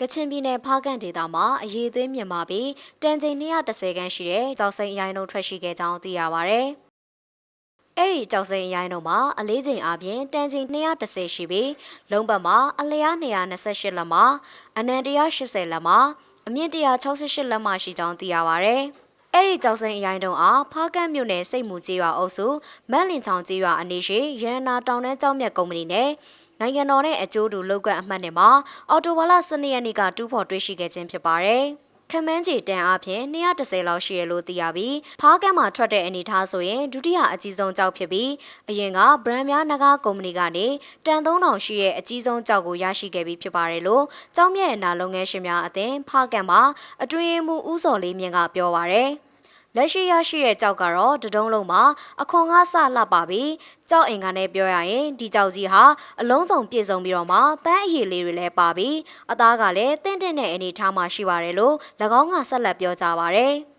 ကချင်ပြည်နယ်ဖားကန့်ဒေသမှာအရေးသွေးမြင့်မာပြီးတန်ချိန်230ခန်းရှိတဲ့ကြောက်စိန်အရိုင်းတို့ထွက်ရှိခဲ့ကြောင်းသိရပါဗျ။အဲ့ဒီကြောက်စိန်အရိုင်းတို့မှာအလေးချိန်အပြင်တန်ချိန်230ရှိပြီးလုံးပတ်မှာအလျား228လက်မှာအနံ180လက်မှာအမြင့်168လက်မှာရှိကြောင်းသိရပါဗျ။ အဲ့ဒီကြောက်စိန်အရိုင်းတုံအားဖားကန့်မြို့နယ်စိတ်မူကြီးရွာအုပ်စုမန့်လင်ချောင်ကြီးရွာအနီးရှိရန်နာတောင်တန်းကျောက်မြတ်ကုမ္ပဏီနဲ့နိုင်ငံတော်နဲ့အကျိုးတူလုပ်ကွက်အမှတ်နဲ့မှာအော်တိုဝါလာ12ရက်နေ့ကတူးဖော်တွေ့ရှိခဲ့ခြင်းဖြစ်ပါတယ်။ ခမန်းကြီးတန်အပြင်230လောက်ရှိရလို့သိရပြီးဖားကန့်မှာထွက်တဲ့အနေထားဆိုရင်ဒုတိယအကြီးဆုံးကြောက်ဖြစ်ပြီးအရင်ကဗရန်များနဂါကုမ္ပဏီကနေတန်3000ရှိရဲ့အကြီးဆုံးကြောက်ကိုရရှိခဲ့ပြီးဖြစ်ပါတယ်လို့ကျောင်းမြတ်နာလုပ်ငန်းရှင်များအသင်းဖားကန့်မှာအတွင်းမှုဦးစော်လေးမြင့်ကပြောပါရယ်။ လက်ရှိရရှိတဲ့ကြောက်ကတော့တဒုံးလုံးမှာအခွန်ကစလှပပြီးကြောက်အင်ကနဲ့ပြောရရင်ဒီကြောက်ကြီးဟာအလုံးစုံပြည့်စုံပြီးတော့မှပန်းအရည်လေးတွေလည်းပါပြီးအသားကလည်းတင့်တင့်တဲ့အနေထားမှာရှိပါတယ်လို့၎င်းကဆက်လက်ပြောကြားပါတယ်။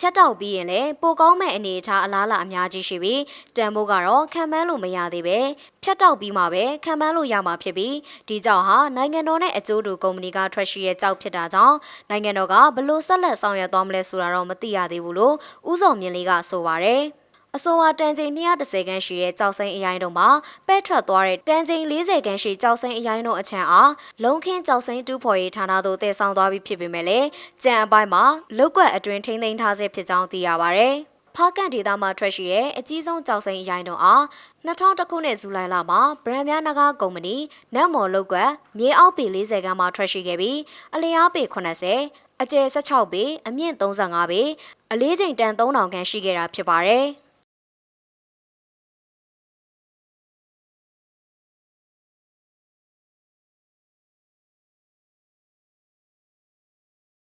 ဖြတ်တောက်ပြီးရင်လည်းပိုကောင်းမဲ့အနေအထားအလားလာအများကြီးရှိပြီးတန်ဖိုးကတော့ခံမန်းလို့မရသေးပဲဖြတ်တောက်ပြီးမှပဲခံမန်းလို့ရမှာဖြစ်ပြီးဒီကြောင့်ဟာနိုင်ငံတော်နဲ့အကျိုးတူကုမ္ပဏီကထွက်ရှိရဲ့ကြောက်ဖြစ်တာကြောင့်နိုင်ငံတော်ကဘလို့ဆက်လက်ဆောင်ရွက်သွားမလဲဆိုတာတော့မသိရသေးဘူးလို့ဥဆောင်မြင့်လေးကဆိုပါတယ် အဆိုပါတန်ချိန်230ခန်းရှိတဲ့ကြောက်စိမ်းအရိုင်းတို့မှာပဲထွက်သွားတဲ့တန်ချိန်40ခန်းရှိကြောက်စိမ်းအရိုင်းတို့အချမ်းအားလုံးခင်းကြောက်စိမ်းတူးဖော်ရေးဌာနသို့တည်ဆောင်သွားပြီးဖြစ်ပေမဲ့လည်းကြံအပိုင်းမှာလောက်ကွက်အတွင်းထိမ့်သိမ်းထားဆဲဖြစ်ကြောင်းသိရပါဗျ။ဖားကန်ဒေတာမှာထွက်ရှိတဲ့အကြီးဆုံးကြောက်စိမ်းအရိုင်းတို့အား2000ခုနှစ်ဇူလိုင်လမှာဗရန်များနဂါကုမ္ပဏီနတ်မော်လုတ်ကွက်မြေအောက်ပေ40ခန်းမှာထွက်ရှိခဲ့ပြီးအလျားပေ80အကျယ်16ပေအမြင့်35ပေအလေးချိန်တန်3000ခန်းရှိခဲ့တာဖြစ်ပါတယ်။